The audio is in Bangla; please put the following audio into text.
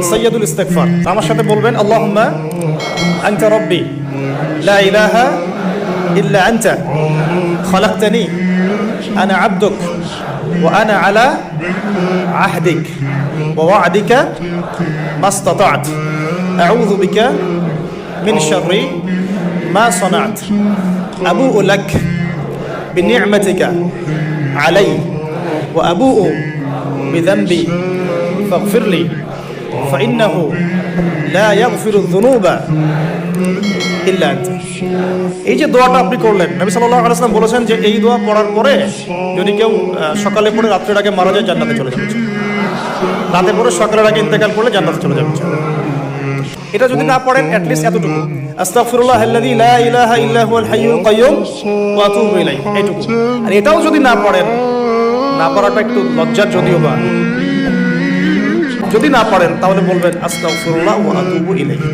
سيد الاستغفار. تعمل شاته بولبين اللهم أنت ربي. لا إله إلا أنت. خلقتني. أنا عبدك وأنا على عهدك ووعدك ما استطعت. أعوذ بك من شر ما صنعت. أبوء لك بنعمتك علي وأبوء بذنبي فاغفر لي. فإنه لا يغفر الذنوب إلا أنت এই যে দোয়াটা আপনি করলেন নবী সাল্লাল্লাহু আলাইহি ওয়াসাল্লাম বলেছেন যে এই দোয়া পড়ার পরে যদি কেউ আহ, সকালে পড়ে রাত্রের আগে মারা যায় জান্নাতে চলে যাবে রাতে পড়ে সকালের আগে ইন্তেকাল করলে জান্নাতে চলে যাবে এটা যদি না পড়েন অ্যাটলিস্ট এতটুকু আস্তাগফিরুল্লাহ আল্লাযী লা ইলাহা ইল্লা হুয়াল হাইয়ুল কাইয়্যুম ওয়া আতুবু ইলাইহি এইটুকু আর এটাও যদি না পড়েন না পড়াটা একটু লজ্জার যদিও বা যদি না পারেন তাহলে বলবেন আস্তাগফিরুল্লাহ ওয়া আতুবু ইলাইহি।